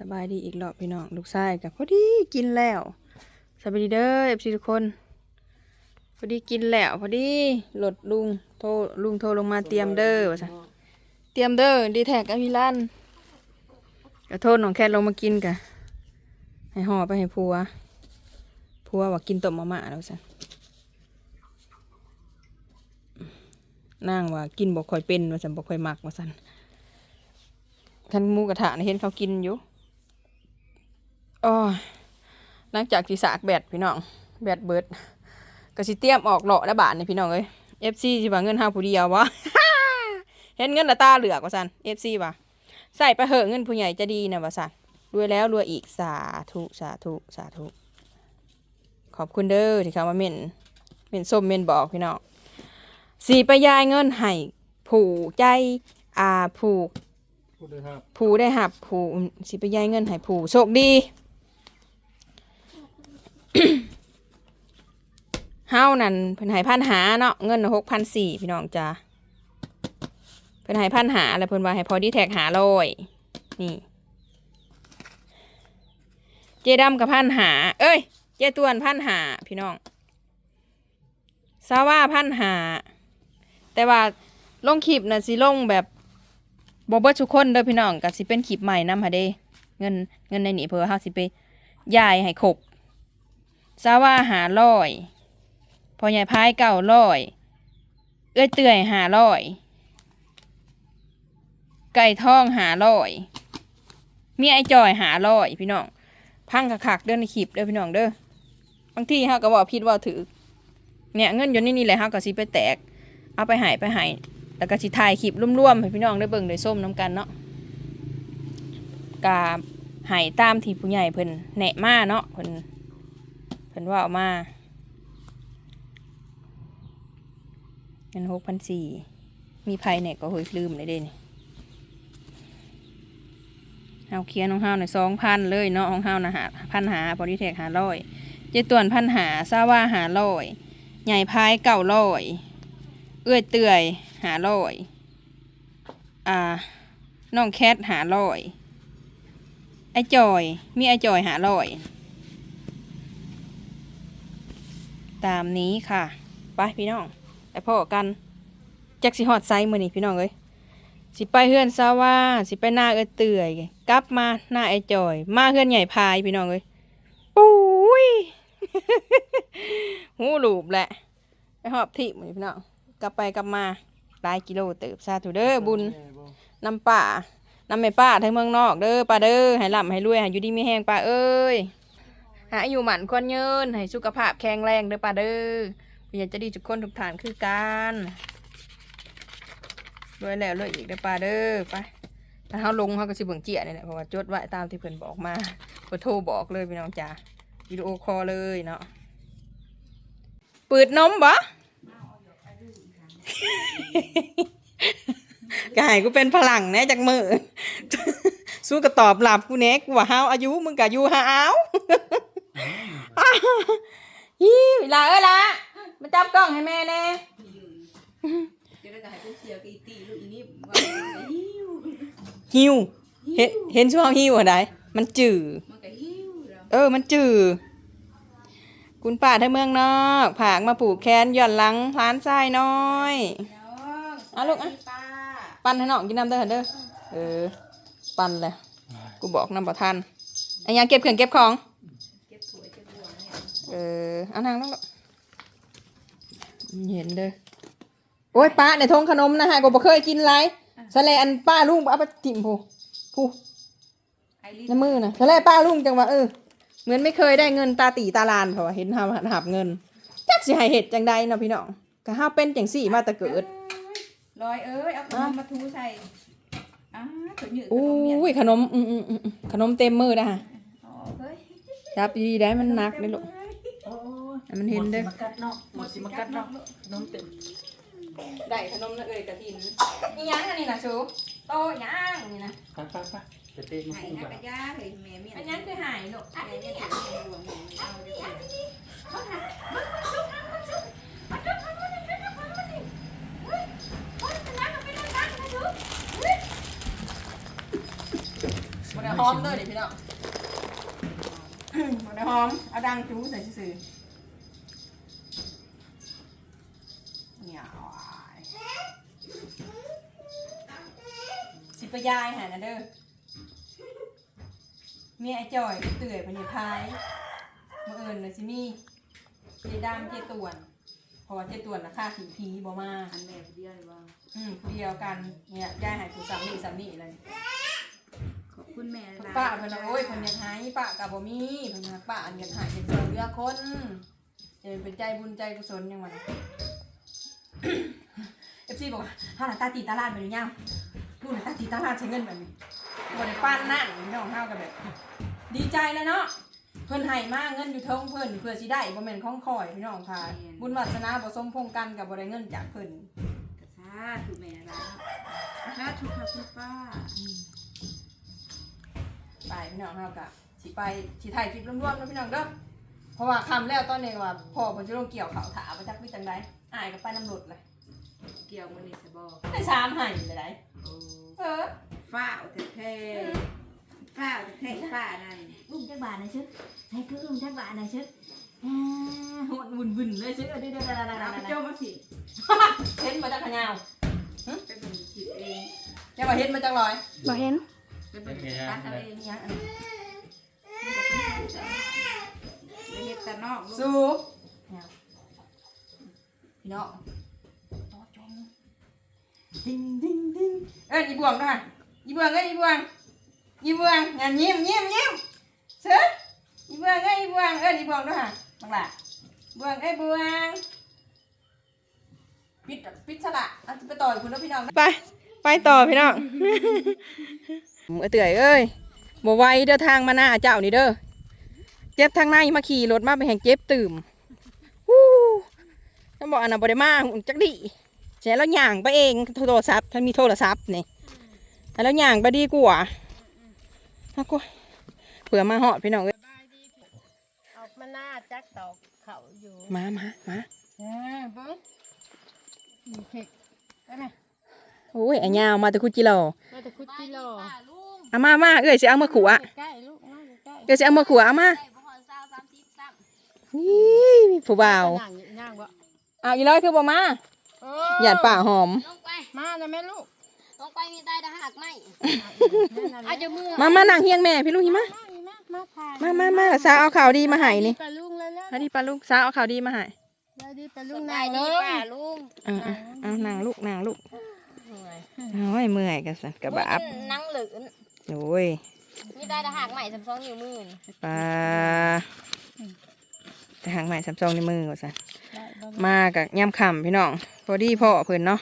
สบายดีอีกรอบพี่น้องลูกชายกับพอดีกินแล้วสบายดีเด้อเอฟซีทุกคน พอดีกินแล้วพอดีหลดลุงโทรลุงโทรลงมาเตรียมเด้อว่าซะเตรียมเด้อดีแท็กอภิรันก็โทษน้องแคทลงมากินกะให้ห่อไปให้ผัวผัวว่ากินต้มมาม่าแล้วซะนางว่ากินบ่ค่อยเป็นว่าซั่นบ่ค่อยมักว่าซั่นคันมูกระทะนี่เห็นเขากินอยู่ อ๋อหลังจากที่สากแบดพี่น้องแบดเบิดก็สิเตรียมออกเลาะแล้วบาทนี่พี่น้องเอ้ย FC สิว่าเงินห้าผู้เดียววะเห็นเงินละตาเหลือกว่าซั่น FC ว่าใส่ไปเหอะเงินผู้ใหญ่จะดีนะว่าซั่นรวยแล้วรวยอีกสาธุสาธุสาธุขอบคุณเด้อที่เขามาเม่นเม่นส้มเม่นบอกพี่น้องสีไปยายเงินให้ผู้ใจอาผูกพูดเลยครับผู้ได้หับผู้สิไปย้ายเงินให้ผู้โชคดี เฮานั่นเพิ่นให้พันหาเนาะเงินหกพันสี่พี่น้องจ้าเพิ่นให้พันหาแล้วเพิ่นว่าให้พอดีแท็กหาร้อยนี่ เจดำกับพันหา เอ้ย เจตวนพันหาพี่น้องซาว่าพันหา แต่ว่าลงคลิปน่ะสิลงแบบบอเบิดทุกคนเด้อพี่น้องก็สิเป็นคลิปใหม่นำหาเด้เงินเงินในนี้เพื่อเฮาสิไปย้ายให้ครบ ซาว่าหาร้อยพอใหญ่พายเก่าร้อย เอื้อยเตื่อยหาร้อย ไก่ทองหาร้อยมีไอ้จอยหาร้อยพี่น้อง พังคักเด้อในคลิปเด้อพี่น้องเด้อบางทีเฮาก็บอกผิดว่าถือ เนี่ยเงินอยู่ในนี่แหละเฮาก็สิไปแตก เอาไปหายไปหายแล้วก็สิถ่ายคลิปร่วมๆให้พี่น้องได้เบิ่งได้ส้มน้ำกันเนาะกาหายตามที่ผู้ใหญ่เพิ่นแนะมาเนาะเพิ่น พิ่นว่าเอามาเงินหกพันสี่มีภัยเนี่ยก็เฮ้ยลืมเลยเด้นี่เอาเคียร์ของเฮาหน่อยสองพันเลยเนาะของเฮานะหาพันหาบริเทคหาร้อยเจตวนพันหาซาว่าหาร้อยใหญ่พายเก่าร้อยเอื้อยเตื่อยหาร้อยอ่าน้องแคทหาร้อยไอจอย มีไอจอยหาร้อย ตามนี้ค่ะ ไปพี่น้องไปพ่อกันจักสิฮอดไซมือนี่พี่น้องเอ้ยสิไปเฮือนซาว่าสิไปหน้าเอ้เตื่อยกลับมาหน้าไอจอย มาเฮือนใหญ่พายพี่น้องเอ้ยปุ้ยหูหลูบแหละไปหอบที่มือนี่พี่น้องกลับไปกลับมาหลายกิโลเติบซาธุเด้อบุญนำป่านำแม่ป้าทั้งเมืองนอกเด้อป้าเด้อให้ร่ำให้รวยให้อยู่ดีมีแห้งป้าเอ้ย หาอยู่หมันควรเยินให้สุขภาพแข็งแรงเด้อป้าเด้ออยากจะดีทุกคนทุกฐานคือกันรวยแล้วรวยอีกเด้อป้าเด้อไปถ้าเฮาลงเฮาก็สิเบิ่งเจียนี่แหละเพราะว่าจดไว้ตามที่เพิ่นบอกมาเพิ่นโทรบอกเลยพี่น้องจ้าวิดีโอคอลเลยเนาะเปิดนมบ่กายกูเป็นพลังแน่จากมือสู้กับตอบหลับกูเน็กว่าห้าวอายุมึงกับอายุห้าว ฮิวลาเอ้ยละมาจับกล้องให้แม่แน่เดี๋ยวเราจะให้ผู้เชียร์กับอีตีลูกอีนี่ว่าหิวฮิวเห็นเห็นช่วงฮิวอะไรมันจืดมันก็หิวแล้วเออ มันจืดคุณป้าที่เมืองนอกผากมาผูกแขนหย่อนหลังร้านทรายน้อยน้องเอาลูกอะป้าปั่นให้น้องกินน้ำเด้อเด้อเออ ปั่นเลยกูบอกน้ำบ่ทันอันยังเก็บเครื่องเก็บของ เก็บสวยเก็บบัว เนี่ยเออเอานางนั่งลูกเห็นเด้อโอ้ยป้าในทงขนมนะฮะกูบ่เคยกินไรสะเลอันป้าลุงเอาไปติ่มผู้ผู้ไอริสในมือนะสะเลป้าลุงจังว่าเออเหมือนไม่เคยได้เงินตาตีตาลานเพราะว่าเห็นหาหับเงินจักสิให้เห็ดจังใดเนาะพี่น้องก็ห้าเป็นจังสี่มาแต่เกิดลอยเอ้ยเอาขนมมาทูใส่อ้าตัวยืดขโอ้นมเนี่ยยขนมอืมอืมอืมอืมขนมเต็มมือนะฮะอ๋อเฮ้ยจับดีๆได้มันหนักเลยลูกโอ้ ให้มันเห็นเด้อ หมดสิมากัดเนาะหมดสิมากัดเนาะน้องเต็มได้ขนมนะเอ้ยกระถินนี่ยังอันนี้นะชูโตยังนี่นะไปไปไปไปเต้นมาหายคู่นะกันกระยาเฮ้ยแม่เมียอันนั้นคือหายลูกแม่เมียถึงแม่บัวแม่เอาเดี๋ยวก่อนบได้หอมเด้อเดี๋ยวพี่น้องบ่ได้หอมเอาดังจูใส่ซื่อๆ สิไปยายหานะเด้อเมียไอ้จอยเตื่อยไปอยู่ท้ายมื่อเอิญเลยสิมีเจดามเจตวนเพราะว่าเจตวนนะค่าผีผีบ่มาอันแม่เดียวว่า อืมผู้เดียวกันเนี่ยยายใหายผู้สามีสามีอะไรขอบคุณแม่หลยป้าเพิ่นน่ะโอ้ยเพิ่นอยากหายป้ากับบ่มีเพิ่นว่าป้าอันอยากหายอยากช่วยเหลือคนจะเป็นใจบุญใจกุศลยังว่าเอฟซีบอกว่าถ้าหน้าตาตีตาลาดแบบนี้ยัง ลูกหน้าตาตีตาลาดใช้เงินแบบนี้บ่ได้ปานนั่นพี่น้องเฮากันแบบดีใจแล้วเนาะเพิ่นให้มาเงินอยู่เทิงเพิ่นเพื่อสิได้บ่แม่นของข่อยพี่น้องค่ะบุญวาสนาบ่สมพงษ์กันกับบ่ได้เงินจากเพิ่นกระซาถูกแม่ละถ้าถูกค่ะคุณป้าไปพี่น้องเฮากะสิไปสิถ่ายคลิปรวมๆเนาะพี่น้องเด้อเพราะว่าคำแล้วตอนนี้ว่าพ่อเพิ่นสิลงเกี่ยวข้าวถาบ่จักมีจังไดอ้ายก็ไปน้ำรถเลยเกี่ยวมือนี่สบอได้สามให้เลยได้โอ้ เออฝ้าเอาแต่แท้ฝ้าเอาแต่แท้ฝ้านั่นอุ้มจักบาทนะชึกให้คืออุ้มจักบาทนะชึกอ่าโหดวุ่นๆเลยซื้อเด้อๆเราไปโจมๆมาสิๆเห็นมาจากขะยาวไปเป็นคิดเองอย่าว่าเห็นมาจากลอยบ่เห็นไปเป็นตัดเอาเองอีหยังอันนี้ไปเฮ็ดตะนอกลูกสู้เนี่ ดิ้งดิ้งดิ้งเอ้ยอีบวงด้วยอีบวงเอ้ยอีบวงอีบวงงานยิ้มยิ้มยิ้มเสืออีบวงเอ้ยอีบวงเอ้ยอีบวงด้วยบังละบวงเอ้ยบวงปิดปิดสละเอาจะไปต่อยคุณแล้วพี่น้องไปไปต่อพี่น้องเอ้ยเตื่อยเอ้ยบ่ไวเด้อทางมาหน้าเจ้านี่เด้อเจ็บทางในมาขี่รถมาไปแห่งเจ็บตื่มฮู้น้ำบอกอันน่ะบ่ได้มาหุ่นจักดิ แช่แล้วย่างไปเองโทรศัพท์ท่านมีโทรศัพท์นี่แล้วย่างไปดีกว่าฮักกูเผื่อมาหอดพี่น้องเอ้ยออกมาหน้าจักตอกเขาอยู่มามามาเออเบิ้งมีเค้กได้ไหมโอ้ยไอ้ยาวมาแต่คุจิโร่มาแต่คุดกิโลเอามามาเอ้ยสิเอามาขัวใกล้ๆลูกมาใกล้เอ้ยสิเอามาขัวเอามานี่ผู้บ่าวๆย่างย่างบ่เอาอีร้อยคือบ่มาเอ หยาดป่าหอม ลงไป มาเลยแม่ลูกลงไปมีใต้ดาหักไหมนั่นเอาน่ะจะมือมามานั่งเฮียงแม่พี่ลุงหิมะมานี่มามาถ่ายมามามาสาวเอาข่าวดีมาให้นี่ไปลุงเลยแล้วฮะดีปลาลูกสาวเอาข่าวดีมาให้แล้วดีไปลุลงงนาได้งเลดียป่าลุงเอาเอาเอานางลูกนางลูกโอ้ยเมื่อยกันสันกระบาบนั่งเหลือนโอ้ยมีใต้ดาหักใหม่สำสองนิ้วมือนี่ปลาแต่หางใหม่สามซองในมือว่าสันได้บ่ มากับย่ำคำพี่น้อง พอดีพ่อเพิ่นเนาะ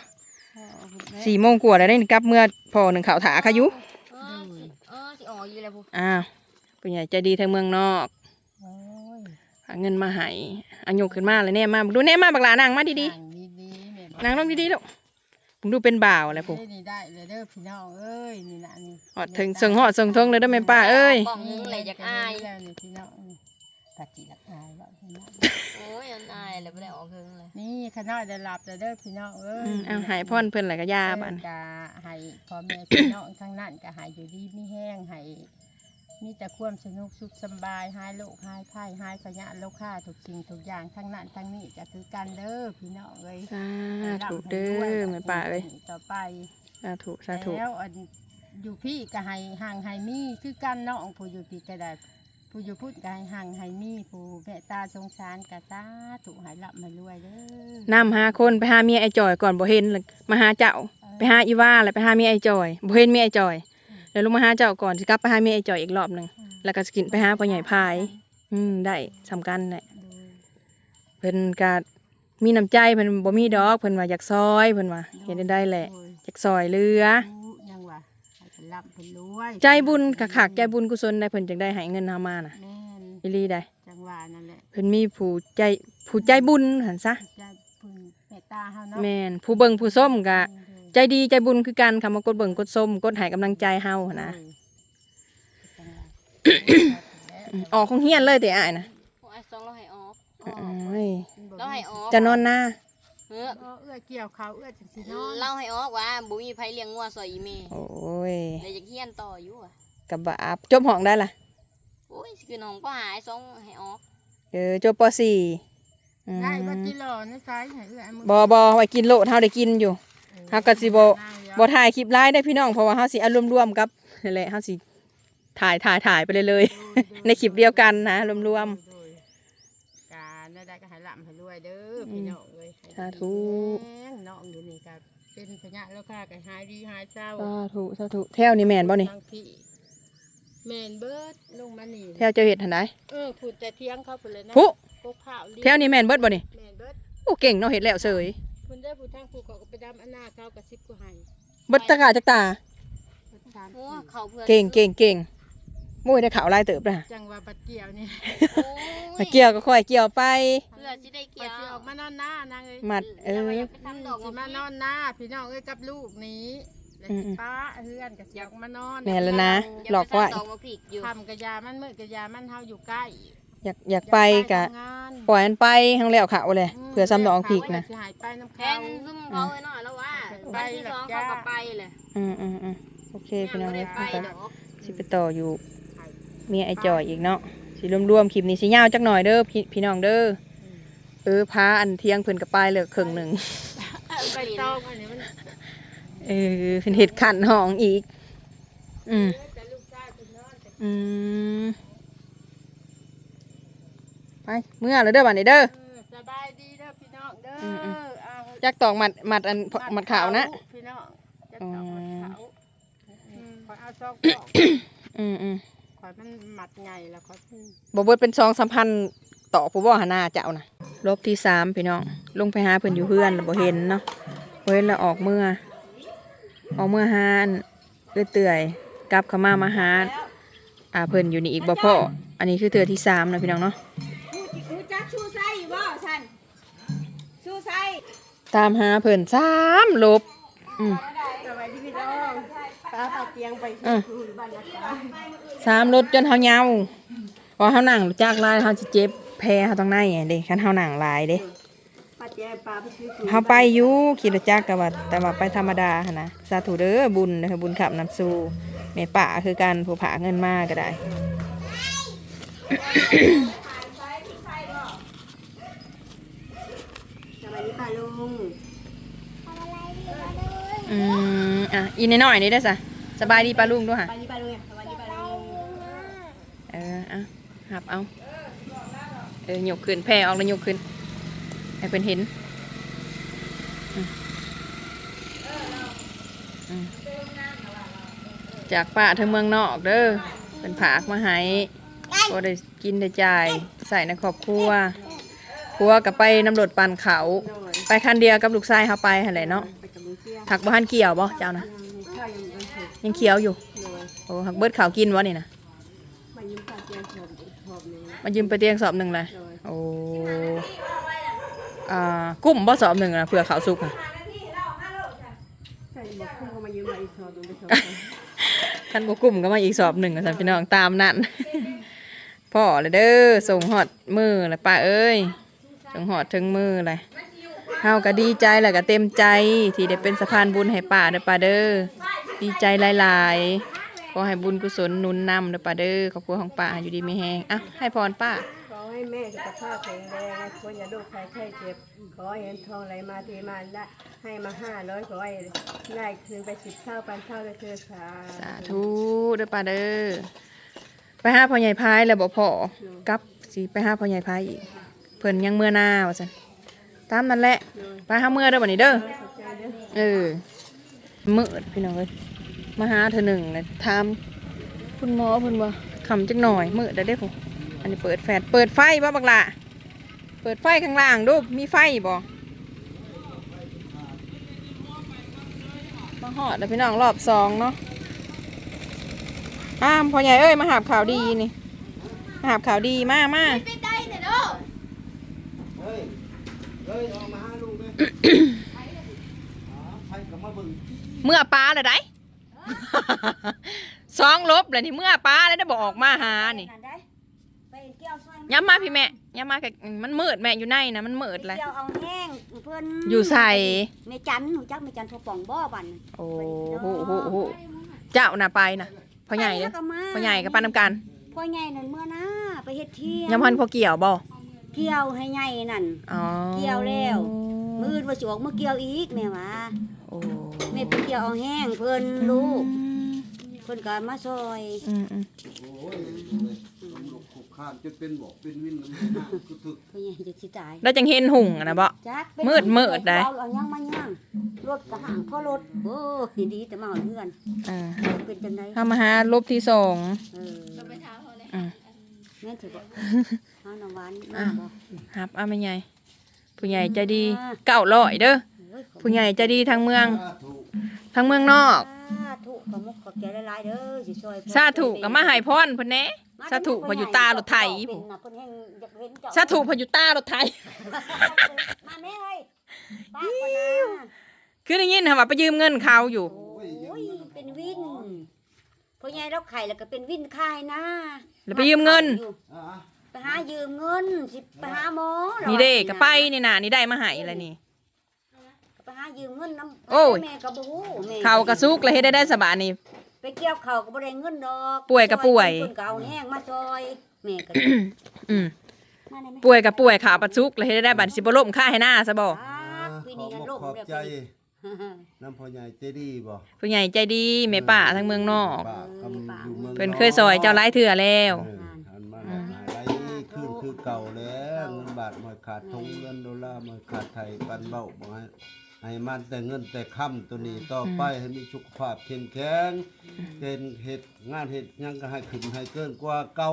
พอเอาไปสี่โมงกว่าแล้วได้กลับเมื่อพ่อหนึ่งข่าวถาขายุเออสิเออสิอ๋ออยู่แล้วพูอ้าวเป็นใหญ่ใจดีทางเมืองนอกโอ้ยหาเงินมาให้อันยกขึ้นมาเลยเนี่ยมาดูเนี่ยมาบักหลานางมาดีนั่งดีๆแม่บอกๆนางลงดีๆลูกผมดูเป็นบ่าวอะไรผมเอ้ยนี่ได้เลยเด้อพี่น้องเอ้ยนี่นะนี่หอดถึงส่งหอดส่งทงเลยเด้อแม่ป้าเอ้ยกล่องนึงเลยอยากอายแล้วนี่พี่น้องนี่ปัจจิรักอายว่าพี่น้อง โอ้ยอันอายเลยไม่ได้ออกเคิงเลยนี่ขน้อยได้หลับเลยเด้อพี่น้องเอ้ยอืมเอาใหายพ่อนเพิ่นแหละก็ยาบันเออกะให้พ่อแม่พี่น้องทั้งนั้นก็ให้อยู่ดีไม่แห้งให้มีแต่ความสนุกสุขสำบายหายโรคหายไข้หายขยะโรคค่าทุกสิ่งทุกอย่างทั้งนั้นทั้งนี้ก็คือกันเด้อพี่น้องเอ้ยสาธุเด้อแม่ป้าเอ้ยต่อไป สาธุสาธุ แล้วอันอยู่พี่ก็ให้ห่างให้มีคือกันเนาะผู้อยู่พี่ก็ได้ ผู้อยู่พูดก็ให้ห่างให้มีผู้แม่ตาสงสารก็สาธุให้รับมารวยเด้อนำหาคนไปหาเมียไอ้จอยก่อนบ่เห็นเลยมาหาเจ้า ไปหาอีว่าแล้วไปหาเมียไอ้จอยบ่เห็นเมียไอ้จอยแล้วลงมาหาเจ้าก่อนสิกลับไปหาเมียไอ้จอยอีกรอบหนึงแล้วก็สกินไปหาพ่อใหญ่พาย อืมได้สำคัญแหละดูเพิ่นก็มีน้ำใจเพิ่นบ่มีดอกเพิ่นว่าอยากซอยเพิ่นว่าเฮ็ดได้แหละโอ้ยอยากซอยเรือ รับเป็นรวยใจบุญคักๆใจบุญกุศลได้เพิ่นจึงได้ให้เงินเฮามาน่ะแม่นอีหลีได้จังหวะนั่นแหละเพิ่นมีผู้ใจผู้ใจบุญหั่นซะจะพึ่งเมตตาเฮาเนาะแม่นผู้เบิ่งผู้ส้มก็เออใจดีใจบุญคือกันคำว่ากดเบิ่งกดส้มกดให้กำลังใจเฮาหั่นนะโอ้ยจังหวะอืมออกของเฮียนเลยแต่อ้ายนะพวกไอ้สองเราให้ออกโอ้ยเราให้ออกจะนอนหน้า เออเออเอื้อเกี่ยวเขาเอื้อจังสินอนเราให้ออกว่าบุมีไผเลี้ยงงัวซอยอีเมโอ้ยเลยอยากเฮียนต่ออยู่อะกับบาปจบห้องได้ล่ะโอ้ยคือน้องก็หายสองให้ออกเออจบปสี่อืมได้บ่จิโลในไซส์ให้เอื้อมืบ่บ่ไว้กินโลดเฮาได้กินอยู่เฮาก็สิบ่บ่ถ่ายคลิปไลฟ์ได้พี่น้องเพราะว่าเฮาสิอารมณ์ร่วมกับนั่นแหละเฮาสิถ่ายถ่ายถ่ายไปเลยเลย ในคลิปเดียวกันนะรวมโดยการได้ได้ก็ให้ลำให้รวยเด้อพี่น้องเอ้ยให้ สาธุแม่งน้องอยู่นี่ก็เป็นพญะแล้วค่ะก็หายดีหายเศร้าๆสาธุสาธุแถวนี่แม่นบ่นี่ทางพี่แม่นเบิดลงมานี่แถวเจ้าเฮ็ดหั่นไดเออพูดแต่เที่ยงเขาพูดเลยนะผู้กกข้าวเลี้ยงแถวนี้แม่นเบิดบ่นี่แม่นเบิดโอ้เก่งเนาะเฮ็ดแล้วเสยคุณได้ผู้ทางผู้เขาก็ไปดำอันหน้าเขากับซิบกูให้เบิดตะกาจักตาสามโอ้เขาเพื่อนเก่งเก่งเก่ง โอ้ยได้ข่าวลายเติบนะจังว่าบัดเกี่ยวนี่โอ้ยมาเกี่ยวก็ค่อยเกี่ยวไป เพื่อสิได้บัเกี่ยดวสิออกมานอนหน้านางเอ้ยมัดเออแล้วก็ไปทำดอกสิมานอนหน้าพี่น้องเอ้ยกับลูกนี้แล้วอืสิมป้าเฮือนกับสิออกมานอนแม่นแล้วนะอย่าหลอกไปไว้ทำดอกมาผิกอยู่ทำกระยามันมืดกระยามันเฮาอยู่ใกล้อยากอยากไปกะทำงานปล่อยมันไปทั้งแล้วเขาเลยเพื่อซ้ำดองผิกนะสิหายไปน้ำแทเขานซุ่มเขาไว้หน่อยแล้วว่าไปที่สองเขาก็ไปเลยอืมอืมอืมโอเคพี่น้องไม่เอ้ได้ยไปก็ดอกสิไปต่ออยู่ เมียไอ้จอยอีกเนาะสิรวมๆคลิปนี้สิยาวจักหน่อยเด้อพี่พี่น้องเด้อเออพาอันเที่ยงเพิ่นกับไปเลยครึ่งหนึ่งไปต้องอันนี้มันเออเพิ่นเฮ็ดขันห้องอีก อืมแต่ลูกชายเป็นนอนแต่อืมไปเมื่อเลยเด้อบัดนี้เด้อเออสบายดีเด้อพี่น้องเด้อมอืมเอาจักตอกมัดมัดอันมัดขาวนะพี่น้องจะตอกมัดขาวขอยเอาซอกปอกอืมอืมข อยมันหมัดไงแล้วขอยบ่เบิดเป็นซองสัมพันธ์ต่อผู้บ่หาหน้าเจ้านะรอบที่สามพี่น้อง ลงไปหาเพิ่นอยู่เพื่อนแล้วบ่เห็นเนาะบ่เห็นแล้วออกเมื่อ ออกเมื่อหาอันเอื้อเตื่อยกลับเข้ามามาหาอ่าเพิ่นอยู่นี่อีกบ่พออันนี้คือเทื่อที่สามนะพี่น้องเนาะรู้จักชูไส้บ่ฉันชูไส้ตามหาเพิ่นสามลบอืมสวัสดีพี่น้องป้าปาเตียงไปอะคือบ้านนักษา สามรถจนเฮาเหงาพอเฮานั่งรู้จักหลายเฮาสิเจ็บแพ้เฮาต้องในเด้คันเฮานั่งหลายเด้ป้าเตียงป้าไปซื้อคือเฮาไปอยู่ขี่รถจักรก็ว่าแต่ว่าไปธรรมดาหั่นนะสาธุเด้อบุญเด้อบุญขับนำสู่แม่ป่าคือการผู้ผาเงินมาก็ได้สวัสดีป้าลุงอืมอะอีน้อยๆนี่ได้อซะสบายดีปาลุงด้วยค่ะ หับเอา เออหยกขึ้นแผ่ออกแล้วยกขึ้นให้เพิ่นเห็นจากป่าทางเมืองนอกเด้อเป็นผากมาให้ก็ได้กินได้จ่ายใส่ในครอบครัวครัวกับไปน้ำรดปันเขา ไปคันเดียวกับลูกชายเขาไปหั่นแหละเนาะไปกับมือเที่ยงหักบ้านเกี่ยวบ่เจ้านะข้ายังเสร็จยังเคี้ยวอยู่โอ้หักเบิดข่าวกินวะนี่นะ มายิ้มป้าเตียงหอมอีกหอมหนึงมายืมไปเตียงสอบหนึ่งเลยโดยโอ้อ่ากุ้มบ่สอบหนึ่งนะเผื่อข่าวสุกอะ ใส่หมวกคุ้มก็มายิ้มมาอีกหอมหนึงไปสองท่านบ่กุ้มก็มาอีกสอบหนึ่งสันพี่น้องตามนั่น พ่อเลยเด้อส่งหอดมือเลยป้าเอ้ยส่งหอดถึงมือเลยเฮาก็ดีใจแหละก็เต็มใจที่ได้เป็นสะพานบุญให้ป้าเด้อป้าเด้อดีใจหลายๆ ขอให้บุญกุศลหนุนนำเด้อป้าเด้อครอบครัวของป้าอยู่ดีมีแฮงอะให้พรป้า ขอให้แม่สุขภาพแข็งแรงให้คนอย่าโรคภัยไข้เจ็บ ขอให้เห็นทองไหลมาเทมาได้ให้มาห้าร้อยขอให้ได้คืนไปสิบเท่าพันเท่าเลยเธอค่ะสาธุเด้อป้าเด้อไปหาพ่อใหญ่พายแล้วบ่พอกลับสิไปหาพ่อใหญ่พายอีกเพิ่นยังเมื่อหน้าว่าซั่นตามนั่นแหละไปหาเมื่อเด้อบัดนี้เด้อขอบใจเด้อเออมืดพี่น้องเอ้ย มาหาเธอหนึ่งเลยถามคุณหมอเพิ่นว่าคำจักหน่อยมืดได้อเด้อผมอันนี้เปิดแฟลชเปิดไฟบ่บักล่ะเปิดไฟข้างล่างดูมีไฟบ่มาหอดแล้วพี่น้องรอบสองเนาะอ้ามพ่อใหญ่เอ้ยมาหาบข่าวดีนี่มาหาบข่าวดีมามาเฮ้ยเฮ้ยออกมาหาลูกเลยอ๋อใครก็มาเบิ่งเมื่อปลาเลยได้ สองลบเลยนี่เมื่อปลาเลยได้บอกออกมาหานี่ไปเกี่ยวซอยย้ำมาพี่แม่ย้ำมากับมันมืดแม่อยู่ในนะมันมืดเลยเกี่ยวเอาแห้งเพิ่นอยู่ใส่เมจันหนูจักเมจันโทรป่องบ่บันโอ้โหโหโหเจ้าน่ะไปนะพ่อใหญ่ไปเด้แล้อวก็มาพ่อใหญ่กับป้านำกันพ่อใหญ่นั่นเมื่อนะไปเฮ็ดเที่ยงยำพันพอเกี่ยวบ่เกี่ยวให้ใหญ่นั่นอ๋อเกี่ยวแล้วมืออื่นว่าสิออกมาเกี่ยวอีกแม่ว่าโอ้ แม่ไปเกี่ยวเอาแห้งเพิ่นลูกเพิ่นก็มาซอยอืมอืมโอ้ยตำรวจขุกขานจะเป็นบอกเป็นวินมันหน้าคือถึกพ่อใหญ่จะสิตายแล้วจังเห็นหุ่งอะนะบ่ จักเป็นมืดมืดได้ เอาเอายังมายังรถก็ห่างพ่อรถโอ้ยดีแต่มาเอาเพื่อนอ่าเป็นจังไดเข้ามาหาลบที่สองเอออืมแม่นถือบ่เอาน้ำหวานมาบ่ครับเอาไม่ใหญ่ผู้ใหญ่ใจดีอ่าเก้าร้อยเด้อเฮ้ยขอบผู้ใหญ่ใจดีทางเมือง สาธุ ทางเมืองนอก สาธุขอมุกขอบใจหลายๆเด้อสิช่วยสาธุก็มาให้พรเพิ่นแหน่สาธุพออยู่ตารถไถเป็นน่ะเพิ่นแห่งอยากเห็นเจ้าสาธุพออยู่ตารถไถ มาแม่เอ้ยป้าก่อนนะคือได้ยินค่ะว่าไปยืมเงินเขาอยู่ โอ้ยเป็นวินพ่อใหญ่เราไข่แล้วก็เป็นวินค่ายนะแล้วไปยืมเงิน อ่าไปหายืมเงินสิไปหาหมอหรอนี่เด้ก็ไปนี่น่ะนี่ได้มาให้แล้วนี่ ไปหายืมเงินน้ำโอ้ย แม่ก็บ่ฮู้แม่เขากระซุกแล้วเฮ็ดได้ได้สบายนี่ ไปเกี่ยวเขาก็บ่ได้เงินดอกป่วยก็ป่วยเพิ่นก็เอาแห้งมาซอยแม่ก็อืมมาได้ไหมป่วยกับป่วยขาปัดซุกแล้วเฮ็ดได้ได้บัดสิบ่ล่มค่าให้หน้าซะบ่อ่าอ่าปีขอนี้กันบลอกมขอบเรียบใจร้อยน้ำพ่อใหญ่เจดีบ่ผู้ใหญ่ใจดีแม่ป้าทางเมืองนอก ป้ากำอยู่เมืองเพิ่นเคยซอยเจ้าหลายเทื่อแล้ว เอออันมาหาไรขึ้นคือเก่าแล้วเงินบาทมาขาดทงเงินดอลลาร์มาขาดไทยปันเบ้าบ่ให้ ให้มันแต่เงินแต่ค่ำตัวนี้ต่อไปให้มีสุขภาพเข้มแข็งเป็นเฮ็ดงานเฮ็ดหยังก็ให้ขึ้นให้เกินกว่าเก่า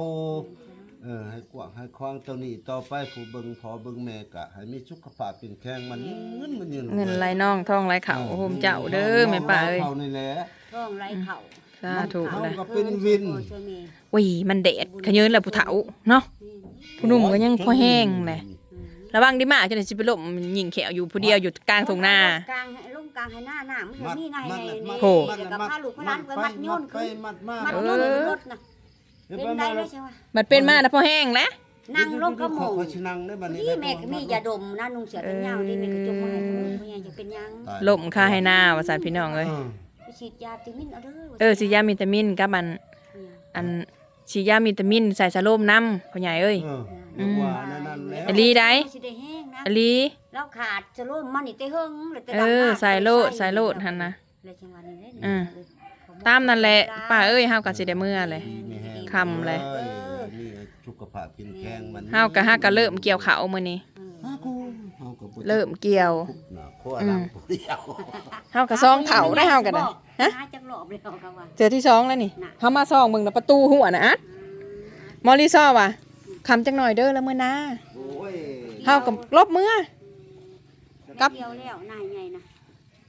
เออให้กว้างให้ควางตัวนี้ต่อไปผู้เบิ่งพอเบิ่งแม่ก็ให้มีสุขภาพเข้มแข็งมันยืนมันยืนเงินไหลน่องทองไหลเข่าโฮมเจ้าเด้อแม่ป้าเอ้ยเขานี่แหละท้องไรเข่าสาธุเขาเลยก็เป็นวินช่วยแม่วิมันแดดขยืนแล้วผู้เฒ่าเนาะผู้หนุ่มก็ยังพอแห้งเลย ระวังดิมาจนได้สิไปล้มยิงแขวอยู่ผู้เดียวอยู่กลางทุ่งนา กลางให้ลงกลางให้หน้าหน้ามันก็มีในในในโหแล้วก็พาลูกพาหลานไปมัดโยนไปขึ้นมัดมามัดเอโยนอขึ้นรถนะเป็นได้เลยใช่ไหมบัดเป็นมาแล้วพอแห้งแล้วนั่งลงกระหม่อมเขาชนังได้บัดนี้นี่แม่ก็มียาดมนะนุ่งเสือกันยาวนี่แม่ก็จมมาให้พ่อพ่อยังจะเป็นยังล้มค่าให้หน้าว่าซั่นพี่น้องเอ้ยไปฉีดยาติมินเอาเด้อเออสิยาวิตามินกับมันอัน สิยาวิตามินใส่สะโลมน้ำพ่อใหญ่เอ้ย เอออืม ว่านั่นนั่นแล้วอลีได้ สิได้แห้งนะอลีแล้วขาดจะร่มมันนี่แต่เฮิงแล้วแต่เอดำอมากใส่โลดใส่โลดหั่นนะ เลยจังหวะนี้เด้อืม ตามนั่นแหละป้าเอ้ยเฮาก็สิได้เมื่อเลย มีแห้งคำเลยออนี่สุขภาพกินแข็งมันเฮาก็ฮาก็เริ่มเกี่ยวข้าวมื้อนี้ ฮากูเฮาก็บ่เริ่มเกี่ยว หน้าโคตรหลังผู้เดียวเฮาก็ซองเฒ่าได้เฮาก็ได้ ฮะ หาจักรอบแล้วครับว่า เจอที่สองแล้วนี่เฮามาซองเบิ่งน่ะประตูหัวน่ะอัดมอลิซอว่ะคำจังหน่อยเด้อแล้วมื้อหน้าโอ้ยเฮาก็ลบมือกับเกี่ยวแล้วนายใหญ่นะ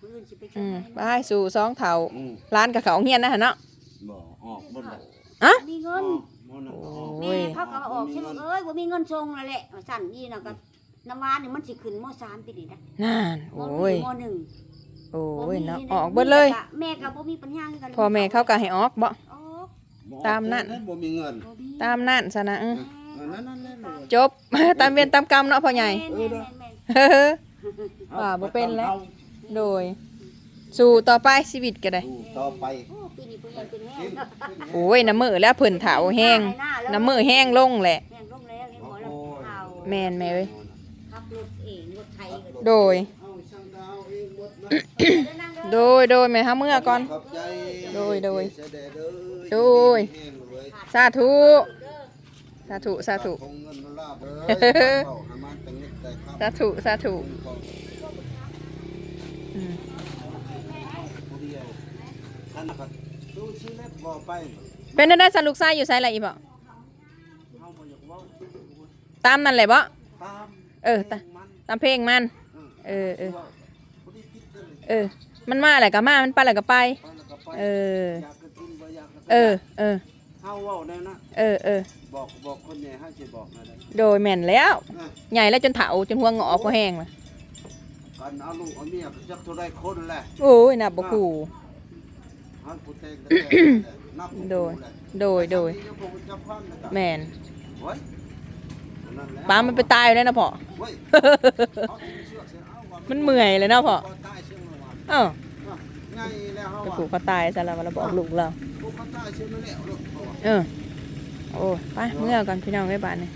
มื้ออื่นสิไปเกี่อืยวมให้ไปสู่สองเฒ่าอืมร้านกับเขาเฮียนนะหั่นเนาะ บ่ออกเบ่ได้อะมีเงิน บ่น่ะออก โอ้แม่ย เขาก็เอาออกใช่ไหมเอ้ยว่ามีเงินทรงแล้วแหละสั่นนี่นะก็น้ำมันนี่มันสิขึ้นมสามปีนี่นะนั่นมโอ้ยมหนึ่ง โอ้ยเนาะบ่มีออกเบิดเลยแม่ก็บ่มีปัญญาคือกันพ่อแม่เขาก็ให้ออกบ่ออกบ่ ออกตามนั้น บ่มีเงินบ่มีตามนั่นซะนะอื้อเออนั่นนั่นแหละลูกจบ ตามเวียนตามกรรมเนาะพ่อใหญ่ แม่นแม่นแม่นแม่นเฮ้อ ว่าบ่เป็นแล้ว โดย สู่ต่อไปชีวิตก็ได้สู้ต่อไปโอ้ปีนี้เพิ่นยังเป็นแห้งโอ้ยน้ำมือแล้วเพิ่นเถาแห้งน้ำมือแห้งลงแหละ แห้งลงแล้วเห็นบ่แล้วเฒ่าแม่นแม่เอ้ยขับรถเองรถไทยก็โดย โดยโดยแม่ฮาเมื่อก่อน โดยโดยโดยสาธุสาธุสาธุคงเงินลาบเลยเอาให้มันแต่งนิดแต่ครับสาธุสาธุเดียวท่านนะครับดูชีเล็บบ่ไปเป็นได้สันลูกชายอยู่ไสล่ะอีบ่เฮาบ่อยากเว้าตามนั่นแหละบ่เออตามเพลงมัน เออเออเออว้าบ่ได้คิดเลยเออ มันมาแหละก็มา มันไปแหละก็ไปไปแล้วก็ไปเอออยากจะกินบ่อยากจะเออ เออเฮาเว้าแน่นะเออเออบอกบอกคนใหญ่ให้สิบอกนะเด้อโดยแม่นแล้วนะใหญ่แล้วจนเถาจนหัวงอกพอแห้งละกันเอาลูกเอาเมียจักเท่าใดคนแหละโอ้ยนับบ่คู่หันผู้เตงแต่แต่นับผู้โดยแหละโดย โดยอันนี้ยังบ่รู้จักพันนะจ๊ะแม่นโอ้ยนั่นแหละป้ามันไปตายอยู่แล้วนะพ่อ มันเมื่อยเลยเนาะพ่อบ่ตายเสียงเลยว่ะเอ้าไงแล้วเฮาไปอะผูกคอตายซะแล้วเราบอกลูกเราเพวกเขาตายเชื่อมาแล้วเนาะเพราว่าเออ โอ้ ไป เมื่อก่อนพี่น้องไว้บานนี่